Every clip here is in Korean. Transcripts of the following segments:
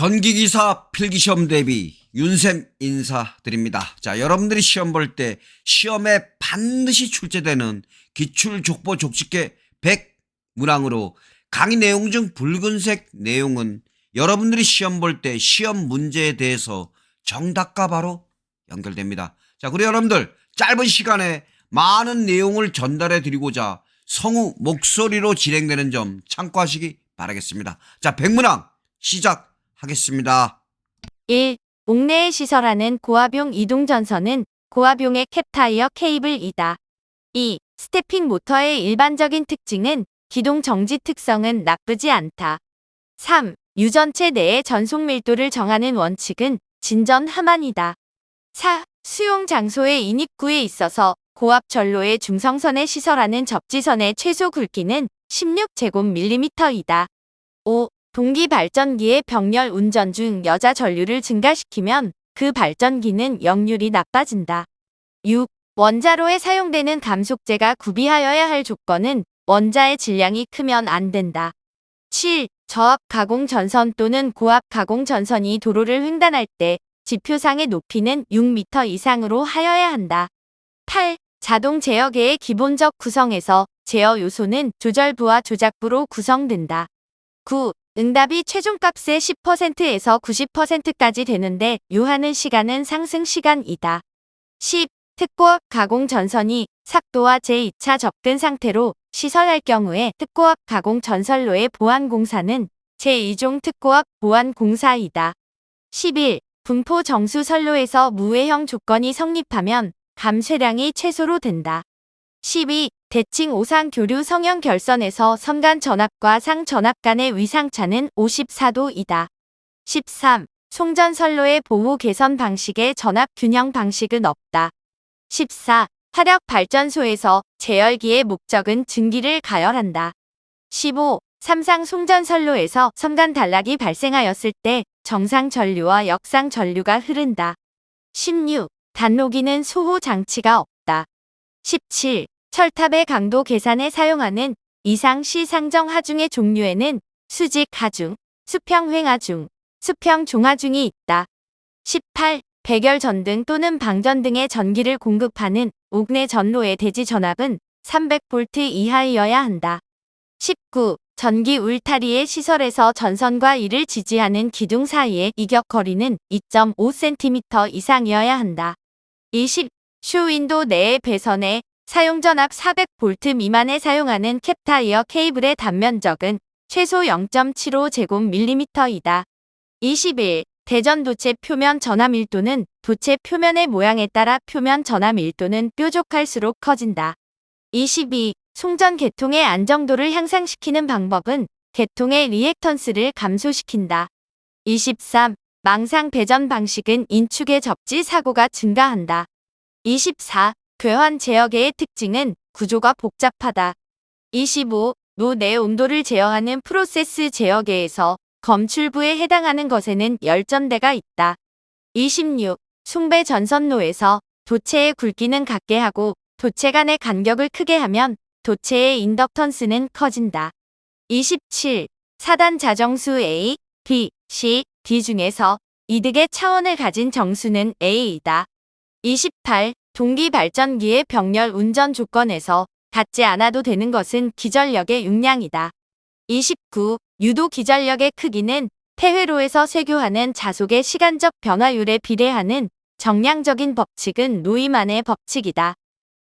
전기기사 필기시험 대비 윤쌤 인사드립니다. 자, 여러분들이 시험 볼 때 시험에 반드시 출제되는 기출족보 족집계 100 문항으로 강의 내용 중 붉은색 내용은 여러분들이 시험 볼 때 시험 문제에 대해서 정답과 바로 연결됩니다. 자, 그리고 여러분들 짧은 시간에 많은 내용을 전달해 드리고자 성우 목소리로 진행되는 점 참고하시기 바라겠습니다. 자, 백문항 시작 하겠습니다. 1. 옥내에 시설하는 고압용 이동전선은 고압용의 캡타이어 케이블이다. 2. 스태핑 모터의 일반적인 특징은 기동 정지 특성은 나쁘지 않다. 3. 유전체 내의 전속 밀도를 정하는 원칙은 진전 하만이다. 4. 수용 장소의 인입구에 있어서 고압 전로의 중성선에 시설하는 접지선의 최소 굵기는 16제곱밀리미터이다. 5. 동기 발전기의 병렬 운전 중 여자 전류를 증가시키면 그 발전기는 역률이 나빠진다. 6. 원자로에 사용되는 감속제가 구비하여야 할 조건은 원자의 질량이 크면 안 된다. 7. 저압 가공 전선 또는 고압 가공 전선이 도로를 횡단할 때 지표상의 높이는 6m 이상으로 하여야 한다. 8. 자동 제어계의 기본적 구성에서 제어 요소는 조절부와 조작부로 구성된다. 9. 응답이 최종값의 10%에서 90%까지 되는데 요하는 시간은 상승 시간이다. 10. 특고압 가공 전선이 삭도와 제2차 접근 상태로 시설할 경우에 특고압 가공 전선로의 보안 공사는 제2종 특고압 보안 공사이다. 11. 분포 정수 선로에서 무해형 조건이 성립하면 감쇄량이 최소로 된다. 12. 대칭 오상 교류 성형 결선에서 선간 전압과 상 전압 간의 위상차는 54도이다. 13. 송전 선로의 보호 개선 방식의 전압 균형 방식은 없다. 14. 화력 발전소에서 제열기의 목적은 증기를 가열한다. 15. 삼상 송전 선로에서 선간 단락이 발생하였을 때 정상 전류와 역상 전류가 흐른다. 16. 단로기는 소호 장치가 없다. 17. 철탑의 강도 계산에 사용하는 이상 시 상정 하중의 종류에는 수직 하중, 수평 횡 하중, 수평 종하중이 있다. 18. 백열 전등 또는 방전 등의 전기를 공급하는 옥내 전로의 대지 전압은 300V 이하이어야 한다. 19. 전기 울타리의 시설에서 전선과 이를 지지하는 기둥 사이의 이격 거리는 2.5cm 이상이어야 한다. 20. 쇼윈도 내의 배선에 사용 전압 400V 미만에 사용하는 캡타이어 케이블의 단면적은 최소 0.75 제곱밀리미터이다. 21. 대전 도체 표면 전화 밀도는 도체 표면의 모양에 따라 표면 전화 밀도는 뾰족할수록 커진다. 22. 송전 계통의 안정도를 향상시키는 방법은 계통의 리액턴스를 감소시킨다. 23. 망상 배전 방식은 인축의 접지 사고가 증가한다. 24. 괴환 제어계의 특징은 구조가 복잡하다. 25. 노내 온도를 제어하는 프로세스 제어계에서 검출부에 해당하는 것에는 열전대가 있다. 26. 숭배 전선로에서 도체의 굵기는 같게 하고 도체 간의 간격을 크게 하면 도체의 인덕턴스는 커진다. 27. 사단 자정수 A, B, C, D 중에서 이득의 차원을 가진 정수는 A이다. 28. 동기 발전기의 병렬 운전 조건에서 갖지 않아도 되는 것은 기전력의 용량이다. 29. 유도 기전력의 크기는 폐회로에서 쇄교하는 자속의 시간적 변화율에 비례하는 정량적인 법칙은 노이만의 법칙이다.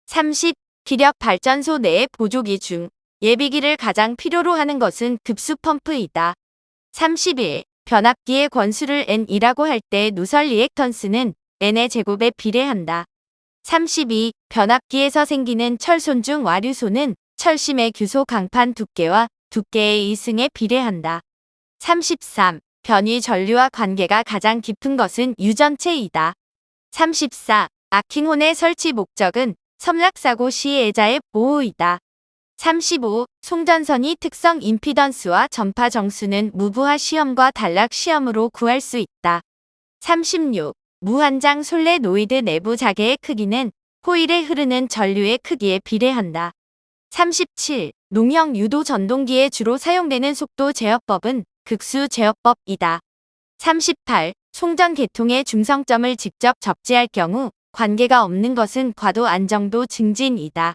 30. 기력 발전소 내의 보조기 중 예비기를 가장 필요로 하는 것은 급수 펌프이다. 31. 변압기의 권수를 n이라고 할 때 누설 리액턴스는 n의 제곱에 비례한다. 32. 변압기에서 생기는 철손 중 와류소는 철심의 규소 강판 두께와 두께의 이승에 비례한다. 33. 변위 전류와 관계가 가장 깊은 것은 유전체이다. 34. 아킹혼의 설치 목적은 섬락사고 시 애자의 보호이다. 35. 송전선이 특성 임피던스와 전파 정수는 무부하 시험과 단락 시험으로 구할 수 있다. 36. 무한장 솔레 노이드 내부 자개의 크기는 호일에 흐르는 전류의 크기에 비례한다. 37. 농형 유도 전동기에 주로 사용되는 속도 제어법은 극수 제어법이다. 38. 송전 계통의 중성점을 직접 접지할 경우 관계가 없는 것은 과도 안정도 증진이다.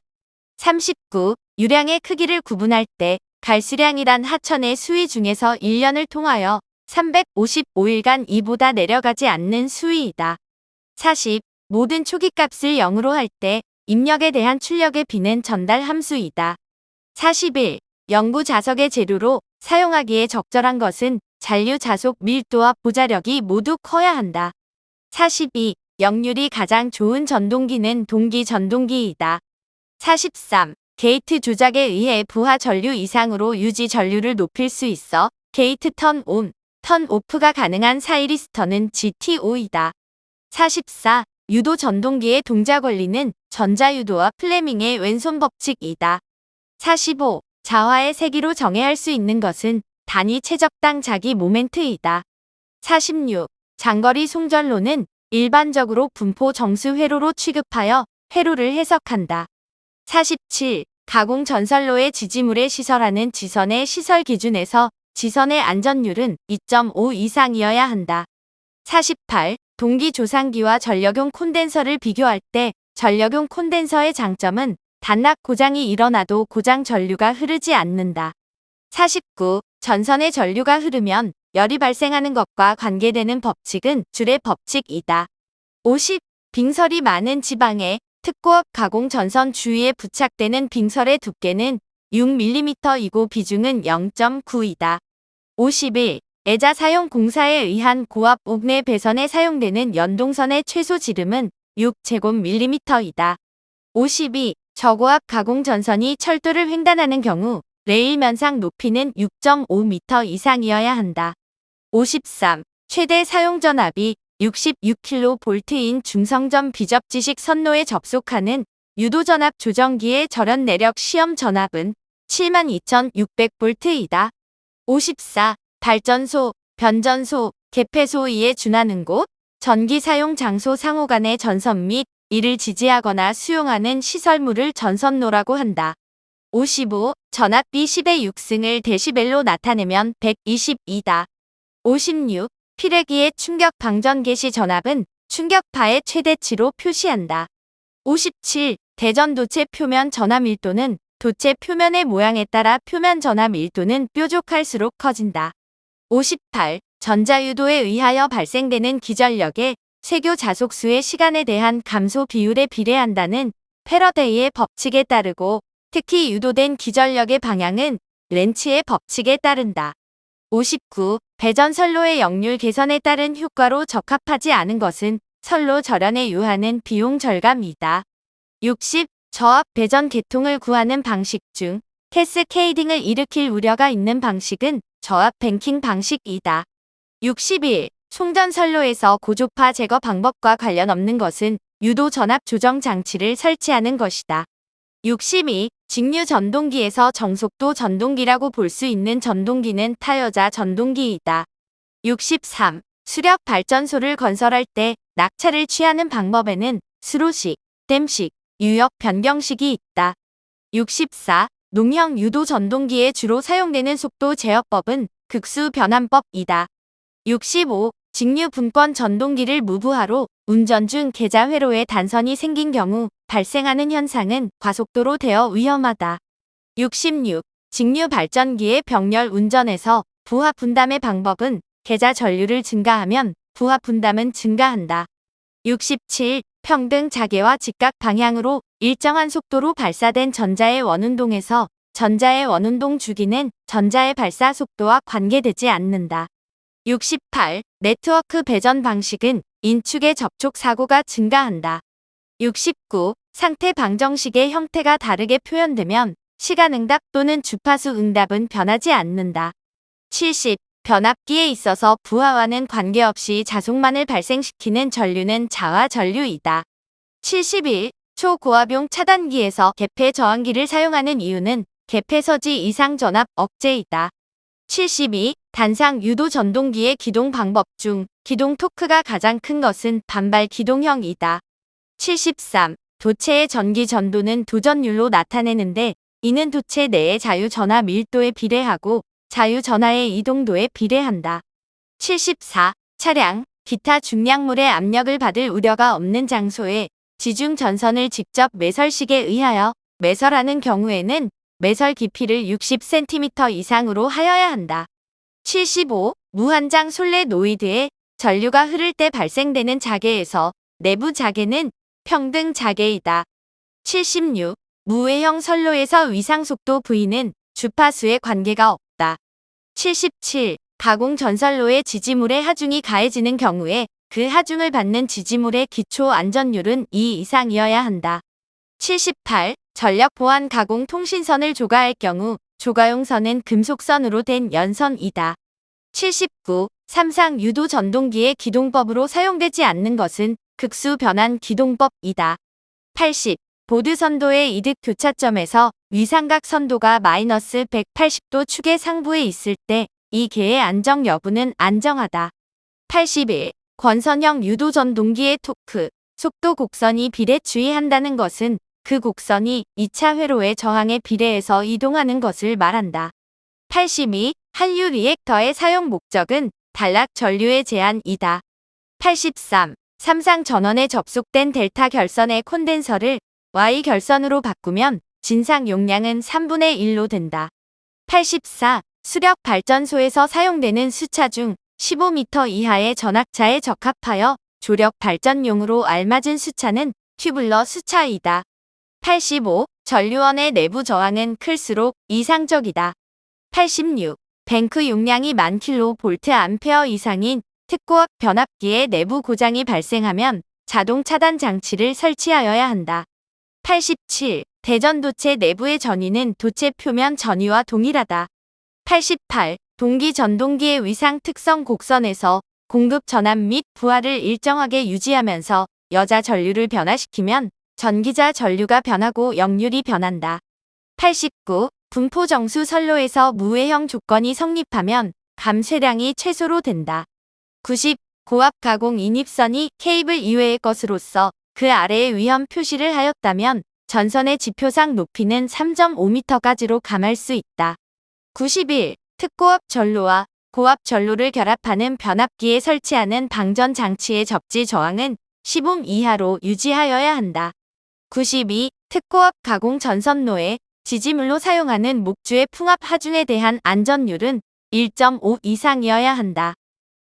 39. 유량의 크기를 구분할 때 갈수량이란 하천의 수위 중에서 1년을 통하여 355일간 이보다 내려가지 않는 수위이다. 40. 모든 초기값을 0으로 할 때 입력에 대한 출력의 비는 전달 함수이다. 41. 연구 자석의 재료로 사용하기에 적절한 것은 잔류 자속 밀도와 보자력이 모두 커야 한다. 42. 역률이 가장 좋은 전동기는 동기 전동기이다. 43. 게이트 조작에 의해 부하 전류 이상으로 유지 전류를 높일 수 있어 게이트 턴 온, 턴 오프가 가능한 사이리스터는 GTO이다. 44. 유도 전동기의 동작 원리는 전자유도와 플레밍의 왼손 법칙이다. 45. 자화의 세기로 정의할 수 있는 것은 단위 최적당 자기 모멘트이다. 46. 장거리 송전로는 일반적으로 분포 정수 회로로 취급하여 회로를 해석한다. 47. 가공 전선로의 지지물에 시설하는 지선의 시설 기준에서 지선의 안전율은 2.5 이상이어야 한다. 48. 동기 조상기와 전력용 콘덴서를 비교할 때 전력용 콘덴서의 장점은 단락 고장이 일어나도 고장 전류가 흐르지 않는다. 49. 전선의 전류가 흐르면 열이 발생하는 것과 관계되는 법칙은 줄의 법칙이다. 50. 빙설이 많은 지방에 특고업 가공 전선 주위에 부착되는 빙설의 두께는 6mm이고 비중은 0.9이다. 51. 애자 사용 공사에 의한 고압 옥내 배선에 사용되는 연동선의 최소 지름은 6제곱밀리미터이다. 52. 저고압 가공 전선이 철도를 횡단하는 경우 레일 면상 높이는 6.5m 이상이어야 한다. 53. 최대 사용 전압이 66kV인 중성전 비접지식 선로에 접속하는 유도전압 조정기의 절연 내력 시험 전압은 72,600V이다. 54. 발전소, 변전소, 개폐소위에 준하는 곳, 전기 사용 장소 상호 간의 전선 및 이를 지지하거나 수용하는 시설물을 전선로라고 한다. 55. 전압비 10의 6승을 데시벨로 나타내면 122다. 56. 피레기의 충격 방전 개 시 전압은 충격파의 최대치로 표시한다. 57. 대전 도체 표면 전압 밀도는 도체 표면의 모양에 따라 표면 전압 밀도는 뾰족할수록 커진다. 58. 전자유도에 의하여 발생되는 기전력의 세교 자속수의 시간에 대한 감소 비율에 비례한다는 패러데이의 법칙에 따르고 특히 유도된 기전력의 방향은 렌치의 법칙에 따른다. 59. 배전 선로의 역률 개선에 따른 효과로 적합하지 않은 것은 선로 절연에 유하는 비용 절감이다. 60. 저압 배전 계통을 구하는 방식 중 캐스케이딩을 일으킬 우려가 있는 방식은 저압 뱅킹 방식이다. 61. 송전 선로에서 고조파 제거 방법과 관련 없는 것은 유도 전압 조정 장치를 설치하는 것이다. 62. 직류 전동기에서 정속도 전동기라고 볼 수 있는 전동기는 타여자 전동기이다. 63. 수력 발전소를 건설할 때 낙차를 취하는 방법에는 수로식, 댐식, 유역 변경식이 있다. 64. 농형 유도 전동기에 주로 사용되는 속도 제어법은 극수 변환법이다. 65. 직류 분권 전동기를 무부하로 운전 중 계좌 회로에 단선이 생긴 경우 발생하는 현상은 과속도로 되어 위험하다. 66. 직류 발전기의 병렬 운전에서 부하 분담의 방법은 계좌 전류를 증가하면 부하 분담은 증가한다. 67. 평등 자개와 직각 방향으로 일정한 속도로 발사된 전자의 원운동에서 전자의 원운동 주기는 전자의 발사 속도와 관계되지 않는다. 68. 네트워크 배전 방식은 인축의 접촉 사고가 증가한다. 69. 상태 방정식의 형태가 다르게 표현되면 시간 응답 또는 주파수 응답은 변하지 않는다. 70. 변압기에 있어서 부하와는 관계없이 자속만을 발생시키는 전류는 자화 전류이다. 71. 초고압용 차단기에서 개폐 저항기를 사용하는 이유는 개폐 서지 이상 전압 억제이다. 72. 단상 유도 전동기의 기동 방법 중 기동 토크가 가장 큰 것은 반발 기동형이다. 73. 도체의 전기 전도는 도전율로 나타내는데 이는 도체 내의 자유 전하 밀도에 비례하고 자유 전하의 이동도에 비례한다. 74. 차량, 기타 중량물의 압력을 받을 우려가 없는 장소에 지중 전선을 직접 매설식에 의하여 매설하는 경우에는 매설 깊이를 60cm 이상으로 하여야 한다. 75. 무한장 솔레노이드에 전류가 흐를 때 발생되는 자개에서 내부 자개는 평등 자개이다. 76. 무외형 선로에서 위상속도 V는 주파수에 관계가 없다. 77. 가공 전선로의 지지물의 하중이 가해지는 경우에 그 하중을 받는 지지물의 기초 안전율은 2 이상이어야 한다. 78. 전력 보안 가공 통신선을 조가할 경우 조가용선은 금속선으로 된 연선이다. 79. 삼상 유도 전동기의 기동법으로 사용되지 않는 것은 극수 변환 기동법이다. 80. 보드 선도의 이득 교차점에서 위삼각 선도가 마이너스 180도 축의 상부에 있을 때 이 개의 안정 여부는 안정하다. 81. 권선형 유도 전 동기의 토크, 속도 곡선이 비례 주의한다는 것은 그 곡선이 2차 회로의 저항에 비례해서 이동하는 것을 말한다. 82. 한류 리액터의 사용 목적은 단락 전류의 제한이다. 83. 삼상 전원에 접속된 델타 결선의 콘덴서를 Y 결선으로 바꾸면 진상 용량은 3분의 1로 된다. 84. 수력 발전소에서 사용되는 수차 중 15m 이하의 전압차에 적합하여 조력 발전용으로 알맞은 수차는 튜블러 수차이다. 85. 전류원의 내부 저항은 클수록 이상적이다. 86. 뱅크 용량이 만 킬로볼트 암페어 이상인 특고압 변압기의 내부 고장이 발생하면 자동 차단 장치를 설치하여야 한다. 87. 대전 도체 내부의 전위는 도체 표면 전위와 동일하다. 88. 동기 전동기의 위상 특성 곡선에서 공급 전압 및 부하를 일정하게 유지하면서 여자 전류를 변화시키면 전기자 전류가 변하고 역률이 변한다. 89. 분포 정수 선로에서 무외형 조건이 성립하면 감쇄량이 최소로 된다. 90. 고압 가공 인입선이 케이블 이외의 것으로서 그 아래에 위험 표시를 하였다면 전선의 지표상 높이는 3.5m까지로 감할 수 있다. 91. 특고압 전로와 고압 전로를 결합하는 변압기에 설치하는 방전 장치의 접지 저항은 10옴 이하로 유지하여야 한다. 92. 특고압 가공 전선로에 지지물로 사용하는 목주의 풍압 하중에 대한 안전율은 1.5 이상이어야 한다.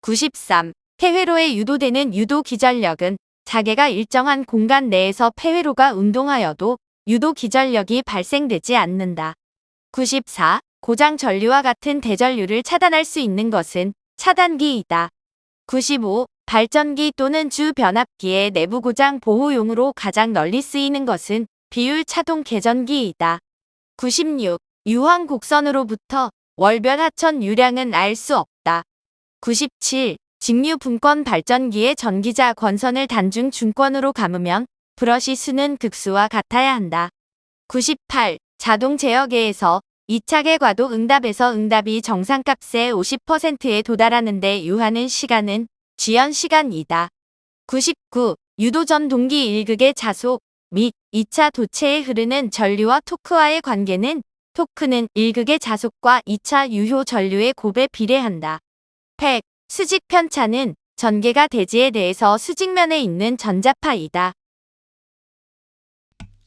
93. 폐회로에 유도되는 유도 기전력은 자개가 일정한 공간 내에서 폐회로가 운동하여도 유도 기전력이 발생되지 않는다. 94. 고장 전류와 같은 대전류를 차단할 수 있는 것은 차단기이다. 95. 발전기 또는 주 변압기의 내부 고장 보호용으로 가장 널리 쓰이는 것은 비율 차동 개전기이다. 96. 유황 곡선으로부터 월별 하천 유량은 알 수 없다. 97. 직류 분권 발전기의 전기자 권선을 단중 중권으로 감으면 브러시 수는 극수와 같아야 한다. 98. 자동 제어계에서 2차계 과도 응답에서 응답이 정상값의 50%에 도달하는데 유하는 시간은 지연 시간이다. 99. 유도전 동기 1극의 자속 및 2차 도체에 흐르는 전류와 토크와의 관계는 토크는 1극의 자속과 2차 유효 전류의 곱에 비례한다. 100. 수직 편차는 전개가 대지에 대해서 수직면에 있는 전자파이다.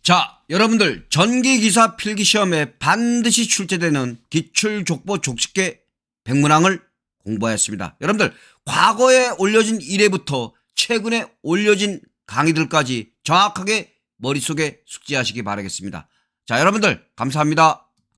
자, 여러분들 전기기사 필기시험에 반드시 출제되는 기출족보 족식계 백문항을 공부하였습니다. 여러분들 과거에 올려진 1회부터 최근에 올려진 강의들까지 정확하게 머릿속에 숙지하시기 바라겠습니다. 자, 여러분들 감사합니다.